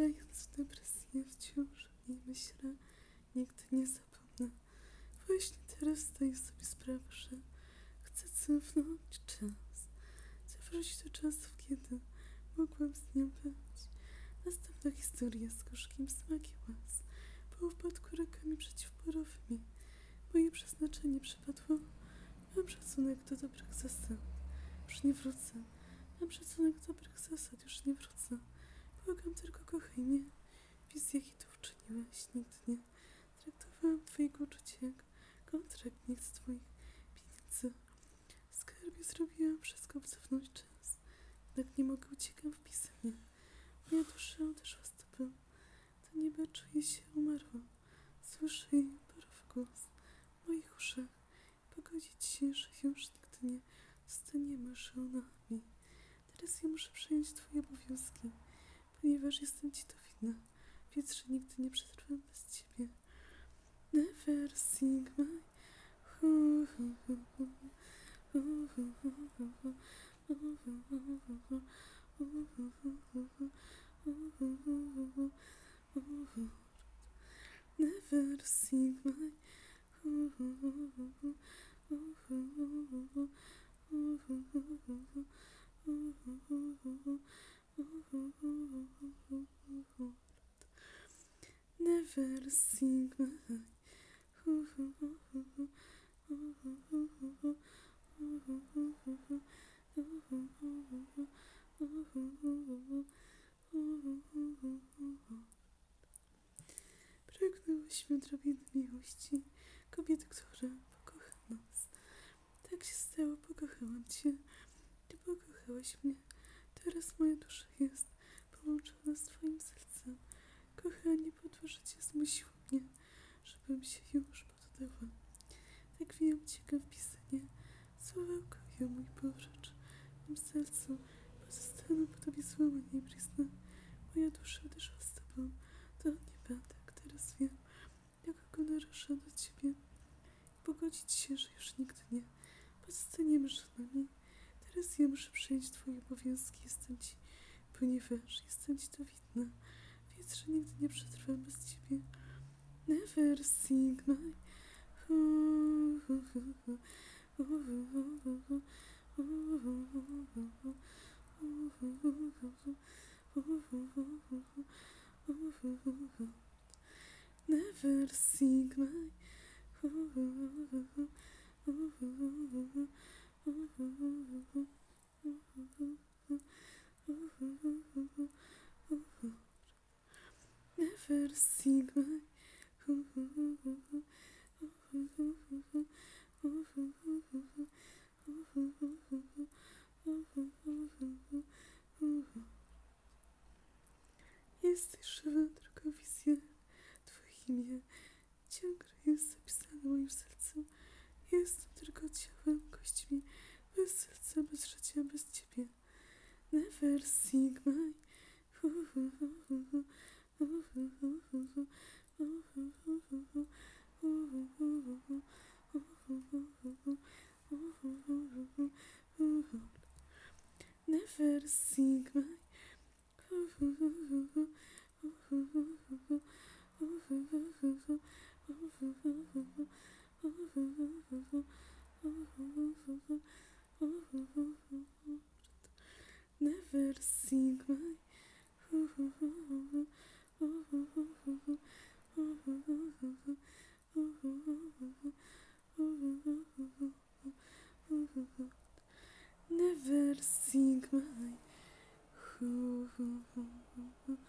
W depresję wciąż niej myślę, nigdy nie zapomnę. Właśnie teraz zdaję sobie sprawę, że chcę cofnąć czas. Chcę wrócić do czasów, kiedy mogłam z nią być. Następna historia z gorzkim smakiem łez. Po upadku rokami przeciwbólowymi. Moje przeznaczenie przypadło. Mam szacunek do dobrych zasad. Już nie wrócę. Mam szacunek do dobrych zasad. Już nie wrócę. Błagam tylko kochaj mnie. Wiz jaki to uczyniłeś. Nigdy nie traktowałam twojego uczucia jak kontrakt. Nie chcę twoich pieniędzy. Skarbie zrobiłam wszystko, by cofnąć czas. Jednak nie mogę, uciekam w pisanie. Moja dusza odeszła z tobą. To niebo czuje się umarło. Słyszę jej parowy głos w moich uszach. Pogodzić się, że już nigdy nie zostaniemy żonami. Teraz ja muszę przejąć twoje obowiązki, ponieważ jestem ci to winna. Wiedz, że nigdy nie przetrwam bez ciebie. Never sing my hu, hu, hu. Hu, hu, hu, hu, hu. Hu, hu, hu, hu, hu. Hu, hu, hu, hu, hu. Hu, hu, hu, hu, hu. Hu, hu. Never sing my hu, hu, hu, hu, hu. Hu, hu, hu, hu, hu. Hu, hu, hu, hu, hu. Hu, hu, hu, hu, hu. Hu, hu, hu, hu, hu, hu, hu. Never sing my hu, hu, hu, hu, hu. Hu, hu, hu, hu, hu. Hu, hu, hu, hu, hu. Hu, hu, hu, hu, hu. Hu, hu, hu, hu, hu. Hu, hu, hu, hu, hu, hu. Pragnęłyśmy odrobiny miłości, kobiety, która pokocha nas. Tak się stało, pokochałam cię, ty pokochałaś mnie. Teraz moja dusza jest połączona z twoim sercem. Kochanie, podłe życie zmusiło mnie, żebym się już poddała. Tak wiem, uciekam w pisanie. Słowa ukoją mój. W mym sercu pozostaną po tobie złamanie i blizny. Moja dusza odeszła z tobą do nieba, tak teraz wiem, jak go naraża do ciebie. Pogodzić się, że już nigdy nie pozostaniemy żonami. Teraz ja muszę przejąć twoje obowiązki, jestem ci, ponieważ jestem ci to winna. Wiedz, że nigdy nie przetrwam bez ciebie. Never sing my hu, hu, hu, Never sink my Never sink my Jesteś żywa, tylko wizja. Twoje imię ciągle jest zapisane w moim sercu. Jestem tylko ciałem, kośćmi, bez serca, bez życia, bez ciebie. Never sing my hu, hu, hu, hu, hu. Never sing my